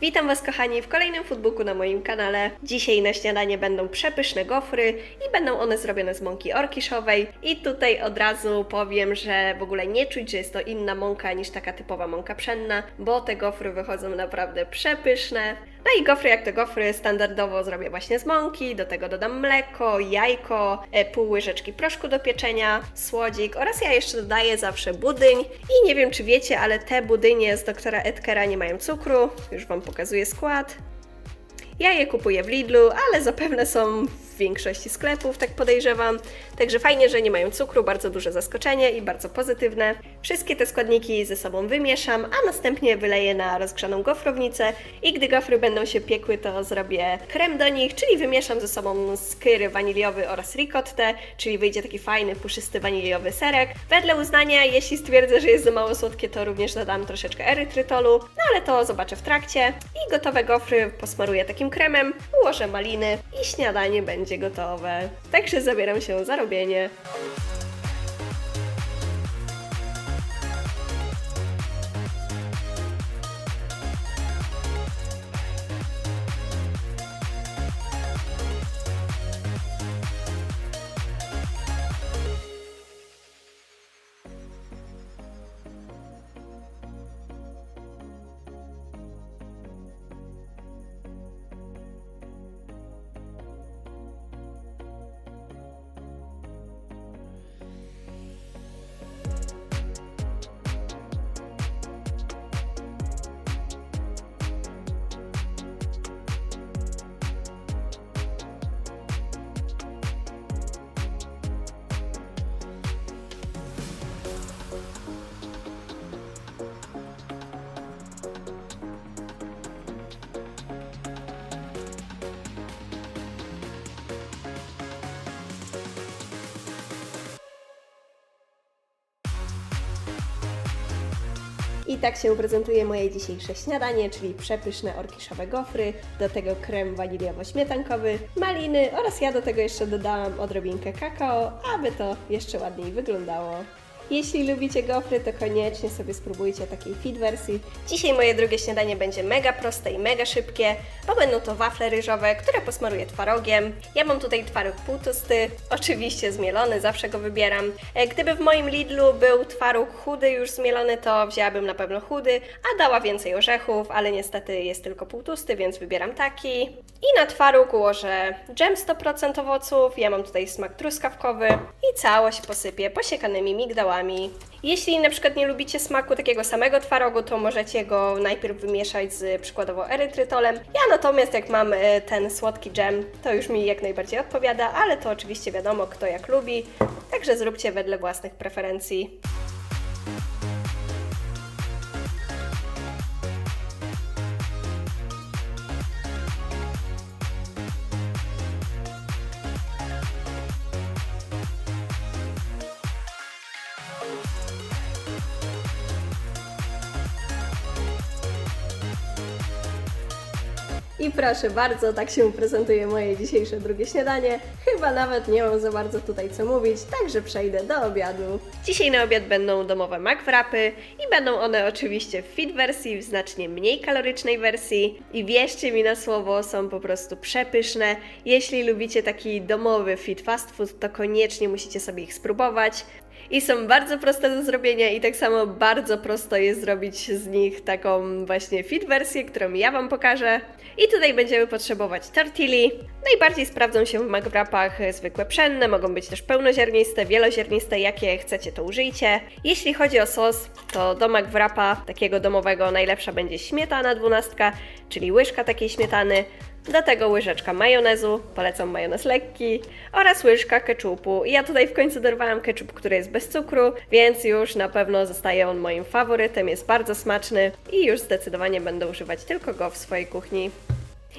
Witam Was kochani w kolejnym foodbooku na moim kanale. Dzisiaj na śniadanie będą przepyszne gofry i będą one zrobione z mąki orkiszowej. I tutaj od razu powiem, że w ogóle nie czuć, że jest to inna mąka niż taka typowa mąka pszenna, bo te gofry wychodzą naprawdę przepyszne. No i gofry jak to gofry standardowo zrobię właśnie z mąki, do tego dodam mleko, jajko, e, pół łyżeczki proszku do pieczenia, słodzik oraz ja jeszcze dodaję zawsze budyń. I nie wiem czy wiecie, ale te budynie z doktora Edkera nie mają cukru, już Wam pokazuję skład. Ja je kupuję w Lidlu, ale zapewne są w większości sklepów, tak podejrzewam. Także fajnie, że nie mają cukru, bardzo duże zaskoczenie i bardzo pozytywne. Wszystkie te składniki ze sobą wymieszam, a następnie wyleję na rozgrzaną gofrownicę i gdy gofry będą się piekły, to zrobię krem do nich, czyli wymieszam ze sobą skyr waniliowy oraz ricottę, czyli wyjdzie taki fajny, puszysty waniliowy serek. Wedle uznania, jeśli stwierdzę, że jest za mało słodkie, to również dodam troszeczkę erytrytolu, no ale to zobaczę w trakcie. I gotowe gofry posmaruję takim kremem, ułożę maliny i śniadanie będzie gotowe. Także zabieram się za robienie. I tak się prezentuje moje dzisiejsze śniadanie, czyli przepyszne orkiszowe gofry, do tego krem waniliowo-śmietankowy, maliny oraz ja do tego jeszcze dodałam odrobinkę kakao, aby to jeszcze ładniej wyglądało. Jeśli lubicie gofry, to koniecznie sobie spróbujcie takiej fit wersji. Dzisiaj moje drugie śniadanie będzie mega proste i mega szybkie, bo będą to wafle ryżowe, które posmaruję twarogiem. Ja mam tutaj twaróg półtosty, oczywiście zmielony, zawsze go wybieram. E, Gdyby w moim Lidlu był twaróg chudy już zmielony, to wzięłabym na pewno chudy, a dała więcej orzechów, ale niestety jest tylko półtusty, więc wybieram taki. I na twaróg ułożę dżem 100% owoców, ja mam tutaj smak truskawkowy i całość posypię posiekanymi migdałami. Jeśli na przykład nie lubicie smaku takiego samego twarogu, to możecie go najpierw wymieszać z przykładowo erytrytolem. Ja natomiast jak mam e, ten słodki dżem, to już mi jak najbardziej odpowiada, ale to oczywiście wiadomo kto jak lubi, także zróbcie wedle własnych preferencji. Proszę bardzo, tak się prezentuje moje dzisiejsze drugie śniadanie. Chyba nawet nie mam za bardzo tutaj co mówić, także przejdę do obiadu. Dzisiaj na obiad będą domowe McWrapy i będą one oczywiście w fit wersji, w znacznie mniej kalorycznej wersji. I wierzcie mi na słowo, są po prostu przepyszne. Jeśli lubicie taki domowy fit fast food, to koniecznie musicie sobie ich spróbować. I są bardzo proste do zrobienia i tak samo bardzo prosto jest zrobić z nich taką właśnie fit wersję, którą ja Wam pokażę. I tutaj będziemy potrzebować tortilli. Najbardziej sprawdzą się w McWrapach zwykłe pszenne, mogą być też pełnoziarniste, wieloziarniste, jakie chcecie to użyjcie. Jeśli chodzi o sos, to do McWrapa takiego domowego najlepsza będzie śmietana dwunastka, czyli łyżka takiej śmietany, do tego łyżeczka majonezu, polecam majonez lekki, oraz łyżka keczupu. Ja tutaj w końcu dorwałam keczup, który jest bez cukru, więc już na pewno zostaje on moim faworytem, jest bardzo smaczny i już zdecydowanie będę używać tylko go w swojej kuchni.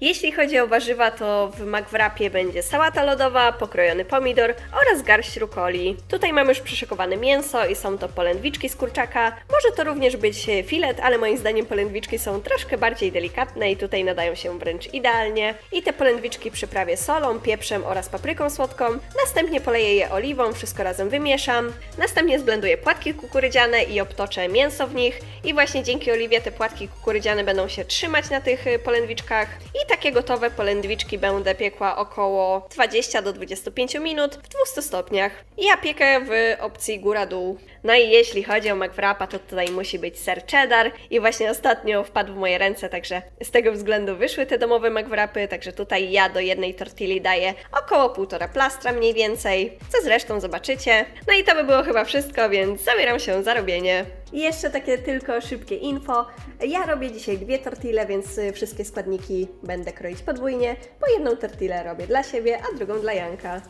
Jeśli chodzi o warzywa, to w McWrapie będzie sałata lodowa, pokrojony pomidor oraz garść rukoli. Tutaj mamy już przyszykowane mięso i są to polędwiczki z kurczaka. Może to również być filet, ale moim zdaniem polędwiczki są troszkę bardziej delikatne i tutaj nadają się wręcz idealnie. I te polędwiczki przyprawię solą, pieprzem oraz papryką słodką. Następnie poleję je oliwą, wszystko razem wymieszam. Następnie zblenduję płatki kukurydziane i obtoczę mięso w nich. I właśnie dzięki oliwie te płatki kukurydziane będą się trzymać na tych polędwiczkach. I takie gotowe polędwiczki będę piekła około 20 do 25 minut w 200 stopniach. Ja piekę w opcji góra-dół. No i jeśli chodzi o McWrapa, to tutaj musi być ser cheddar i właśnie ostatnio wpadł w moje ręce, także z tego względu wyszły te domowe McWrapy, także tutaj ja do jednej tortilli daję około półtora plastra mniej więcej, co zresztą zobaczycie. No i to by było chyba wszystko, więc zabieram się za robienie. I jeszcze takie tylko szybkie info. Ja robię dzisiaj dwie tortille, więc y, wszystkie składniki będę kroić podwójnie, bo jedną tortillę robię dla siebie, a drugą dla Janka.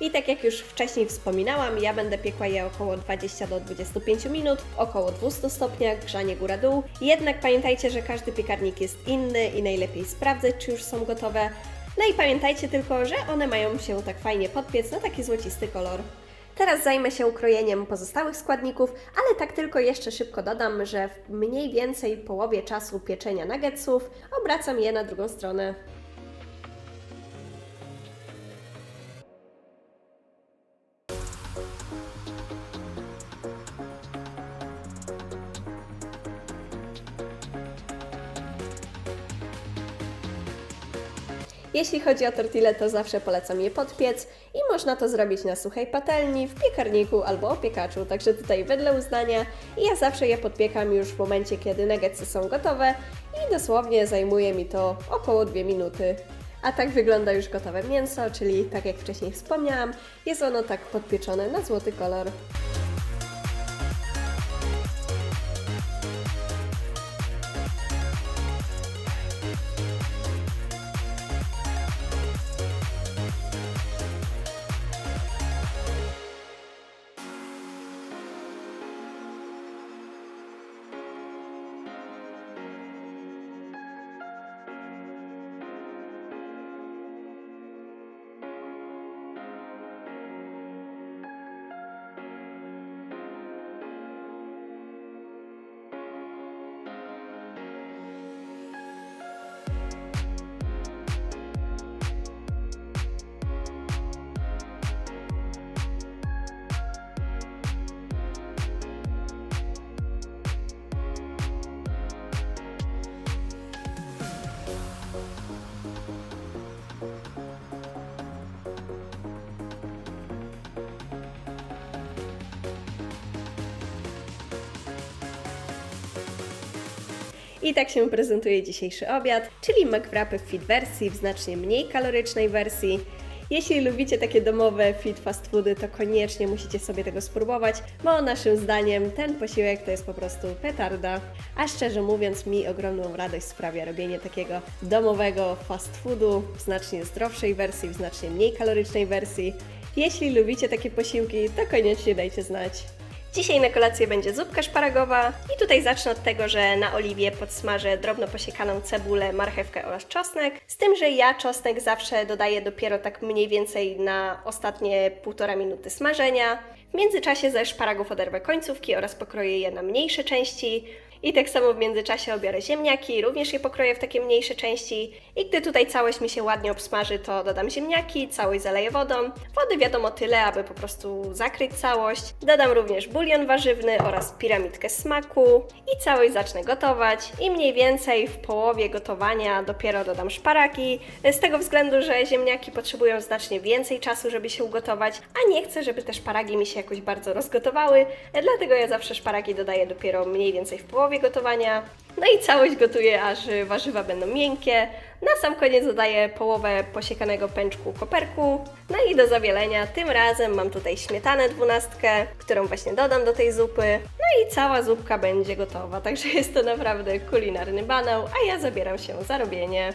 I tak jak już wcześniej wspominałam, ja będę piekła je około 20 do 25 minut, około 200 stopniach, grzanie góra-dół. Jednak pamiętajcie, że każdy piekarnik jest inny i najlepiej sprawdzać, czy już są gotowe. No i pamiętajcie tylko, że one mają się tak fajnie podpiec na taki złocisty kolor. Teraz zajmę się ukrojeniem pozostałych składników, ale tak tylko jeszcze szybko dodam, że w mniej więcej połowie czasu pieczenia nuggetsów obracam je na drugą stronę. Jeśli chodzi o tortille, to zawsze polecam je podpiec i można to zrobić na suchej patelni, w piekarniku albo opiekaczu, także tutaj wedle uznania. Ja zawsze je podpiekam już w momencie, kiedy nuggetsy są gotowe i dosłownie zajmuje mi to około 2 minuty. A tak wygląda już gotowe mięso, czyli tak jak wcześniej wspomniałam, jest ono tak podpieczone na złoty kolor. I tak się prezentuje dzisiejszy obiad, czyli McWrapy w fit wersji, w znacznie mniej kalorycznej wersji. Jeśli lubicie takie domowe fit fast foody, to koniecznie musicie sobie tego spróbować, bo naszym zdaniem ten posiłek to jest po prostu petarda. A szczerze mówiąc, mi ogromną radość sprawia robienie takiego domowego fast foodu w znacznie zdrowszej wersji, w znacznie mniej kalorycznej wersji. Jeśli lubicie takie posiłki, to koniecznie dajcie znać. Dzisiaj na kolację będzie zupka szparagowa i tutaj zacznę od tego, że na oliwie podsmażę drobno posiekaną cebulę, marchewkę oraz czosnek. Z tym, że ja czosnek zawsze dodaję dopiero tak mniej więcej na ostatnie półtora minuty smażenia. W międzyczasie ze szparagów oderwę końcówki oraz pokroję je na mniejsze części. I tak samo w międzyczasie obiorę ziemniaki, również je pokroję w takie mniejsze części. I gdy tutaj całość mi się ładnie obsmaży, to dodam ziemniaki, całość zaleję wodą. Wody wiadomo tyle, aby po prostu zakryć całość. Dodam również bulion warzywny oraz piramidkę smaku i całość zacznę gotować. I mniej więcej w połowie gotowania dopiero dodam szparagi. Z tego względu, że ziemniaki potrzebują znacznie więcej czasu, żeby się ugotować, a nie chcę, żeby te szparagi mi się jakoś bardzo rozgotowały. Dlatego ja zawsze szparagi dodaję dopiero mniej więcej w połowie gotowania. No i całość gotuję, aż warzywa będą miękkie. Na sam koniec dodaję połowę posiekanego pęczku koperku. No i do zawielenia tym razem mam tutaj śmietanę dwunastkę, którą właśnie dodam do tej zupy. No i cała zupka będzie gotowa, także jest to naprawdę kulinarny banał, a ja zabieram się za robienie.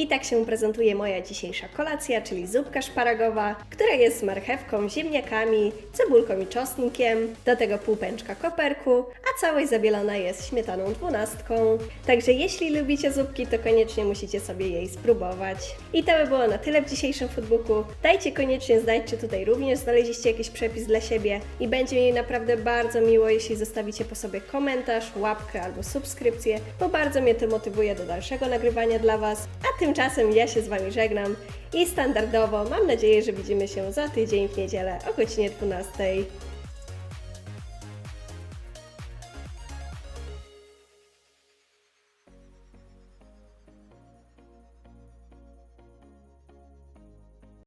I tak się prezentuje moja dzisiejsza kolacja, czyli zupka szparagowa, która jest z marchewką, ziemniakami, cebulką i czosnkiem, do tego pół pęczka koperku, a całość zabielona jest śmietaną dwunastką. Także jeśli lubicie zupki, to koniecznie musicie sobie jej spróbować. I to by było na tyle w dzisiejszym foodbooku. Dajcie koniecznie znać, czy tutaj również znaleźliście jakiś przepis dla siebie i będzie mi naprawdę bardzo miło, jeśli zostawicie po sobie komentarz, łapkę albo subskrypcję, bo bardzo mnie to motywuje do dalszego nagrywania dla Was. A tymczasem ja się z Wami żegnam i standardowo mam nadzieję, że widzimy się za tydzień w niedzielę o godzinie 12.